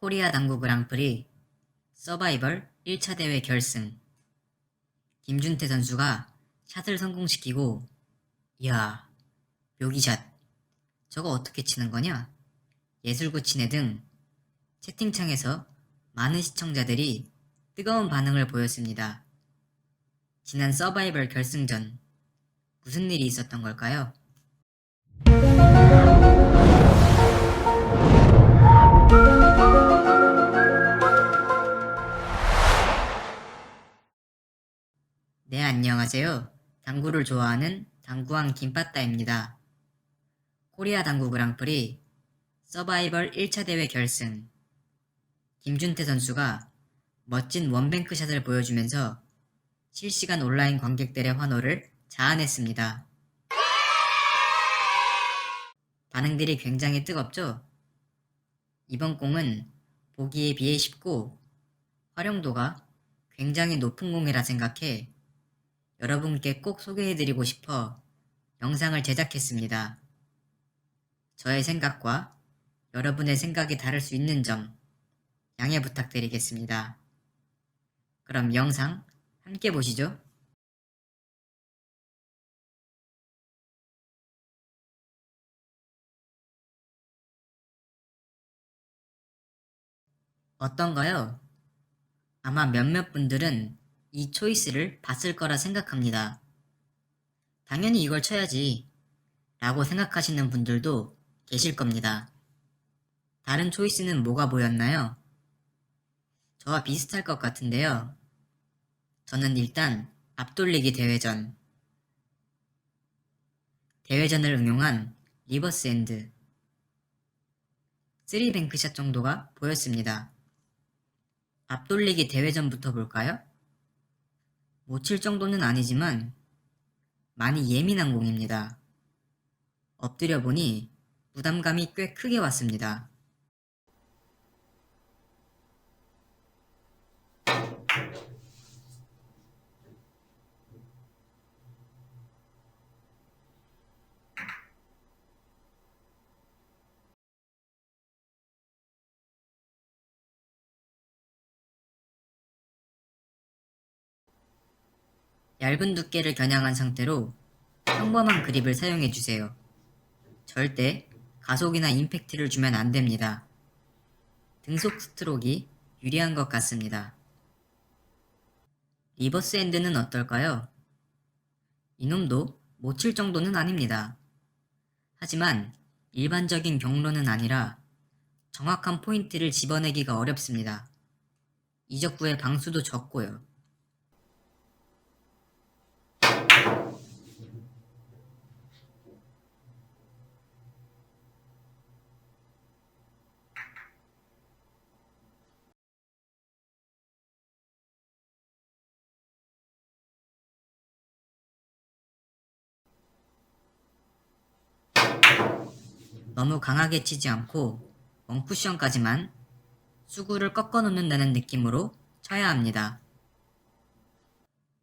코리아 당구 그랑프리 서바이벌 1차 대회 결승 김준태 선수가 샷을 성공시키고 이야 묘기샷 저거 어떻게 치는 거냐 예술구 치네 등 채팅창에서 많은 시청자들이 뜨거운 반응을 보였습니다. 지난 서바이벌 결승전 무슨 일이 있었던 걸까요? 안녕하세요. 당구를 좋아하는 당구왕 김빠따입니다. 코리아 당구 그랑프리 서바이벌 1차 대회 결승 김준태 선수가 멋진 원뱅크 샷을 보여주면서 실시간 온라인 관객들의 환호를 자아냈습니다. 반응들이 굉장히 뜨겁죠? 이번 공은 보기에 비해 쉽고 활용도가 굉장히 높은 공이라 생각해 여러분께 꼭 소개해드리고 싶어 영상을 제작했습니다. 저의 생각과 여러분의 생각이 다를 수 있는 점 양해 부탁드리겠습니다. 그럼 영상 함께 보시죠. 어떤가요? 아마 몇몇 분들은 이 초이스를 봤을 거라 생각합니다. 당연히 이걸 쳐야지 라고 생각하시는 분들도 계실 겁니다. 다른 초이스는 뭐가 보였나요? 저와 비슷할 것 같은데요. 저는 일단 앞돌리기 대회전, 대회전을 응용한 리버스 엔드, 3뱅크샷 정도가 보였습니다. 앞돌리기 대회전부터 볼까요? 못칠 정도는 아니지만 많이 예민한 공입니다. 엎드려 보니 부담감이 꽤 크게 왔습니다. 얇은 두께를 겨냥한 상태로 평범한 그립을 사용해 주세요. 절대 가속이나 임팩트를 주면 안 됩니다. 등속 스트로크가 유리한 것 같습니다. 리버스 핸드는 어떨까요? 이놈도 못 칠 정도는 아닙니다. 하지만 일반적인 경로는 아니라 정확한 포인트를 집어내기가 어렵습니다. 이적구의 방수도 적고요. 너무 강하게 치지 않고 원쿠션까지만 수구를 꺾어 놓는다는 느낌으로 쳐야 합니다.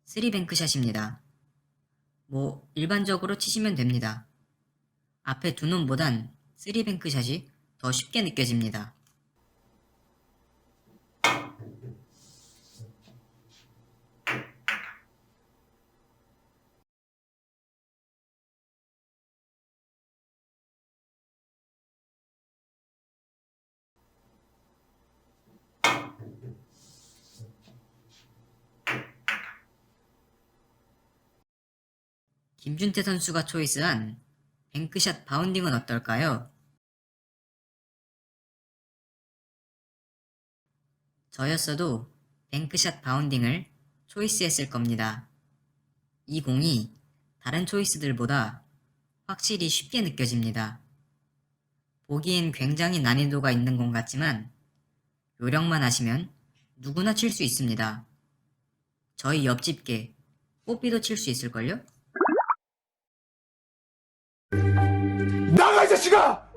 3뱅크샷입니다. 뭐 일반적으로 치시면 됩니다. 앞에 두 놈보단 3뱅크샷이 더 쉽게 느껴집니다. 김준태 선수가 초이스한 뱅크샷 바운딩은 어떨까요? 저였어도 뱅크샷 바운딩을 초이스했을 겁니다. 이 공이 다른 초이스들보다 확실히 쉽게 느껴집니다. 보기엔 굉장히 난이도가 있는 공 같지만 요령만 하시면 누구나 칠 수 있습니다. 저희 옆집게 뽀삐도 칠 수 있을걸요? 자식아!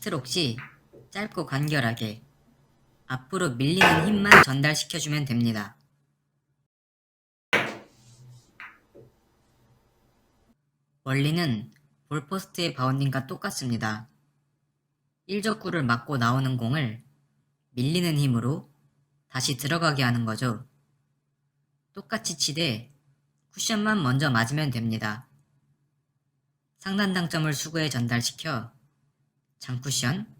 트록시 짧고 간결하게 앞으로 밀리는 힘만 전달시켜주면 됩니다. 원리는 볼포스트의 바운딩과 똑같습니다. 1적구를 맞고 나오는 공을 밀리는 힘으로 다시 들어가게 하는 거죠. 똑같이 치되 쿠션만 먼저 맞으면 됩니다. 상단 당점을 수구에 전달시켜 장쿠션,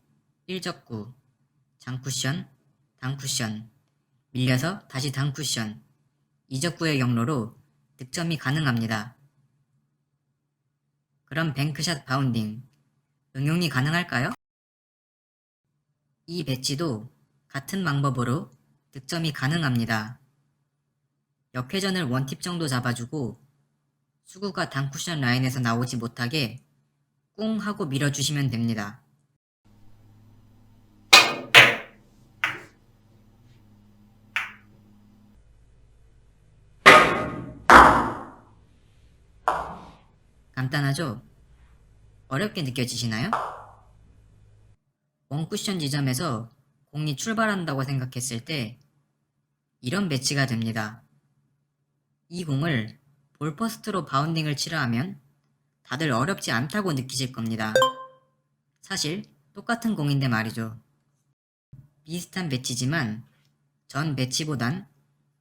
1적구, 장쿠션, 단쿠션, 밀려서 다시 단쿠션, 2적구의 경로로 득점이 가능합니다. 그럼 뱅크샷 바운딩 응용이 가능할까요? 이 배치도 같은 방법으로 득점이 가능합니다. 역회전을 원팁 정도 잡아주고 수구가 단쿠션 라인에서 나오지 못하게 꿍 하고 밀어주시면 됩니다. 간단하죠? 어렵게 느껴지시나요? 원쿠션 지점에서 공이 출발한다고 생각했을 때 이런 배치가 됩니다. 이 공을 볼퍼스트로 바운딩을 치려 하면 다들 어렵지 않다고 느끼실 겁니다. 사실 똑같은 공인데 말이죠. 비슷한 배치지만 전 배치보단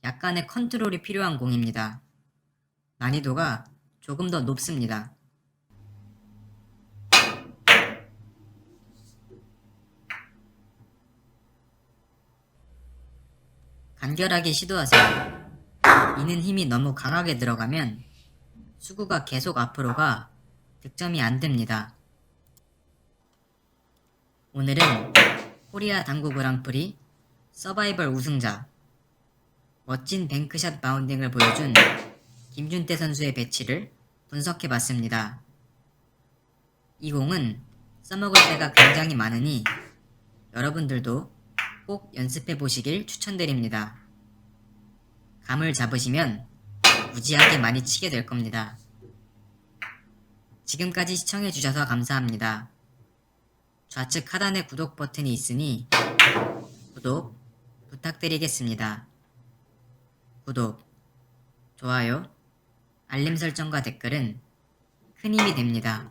약간의 컨트롤이 필요한 공입니다. 난이도가 조금 더 높습니다. 간결하게 시도하세요. 이는 힘이 너무 강하게 들어가면 수구가 계속 앞으로 가 득점이 안 됩니다. 오늘은 코리아 당구 그랑프리 서바이벌 우승자 멋진 뱅크샷 바운딩을 보여준 김준태 선수의 배치를 분석해 봤습니다. 이 공은 써먹을 때가 굉장히 많으니 여러분들도 꼭 연습해 보시길 추천드립니다. 감을 잡으시면 무지하게 많이 치게 될 겁니다. 지금까지 시청해 주셔서 감사합니다. 좌측 하단에 구독 버튼이 있으니 구독 부탁드리겠습니다. 구독, 좋아요, 알림 설정과 댓글은 큰 힘이 됩니다.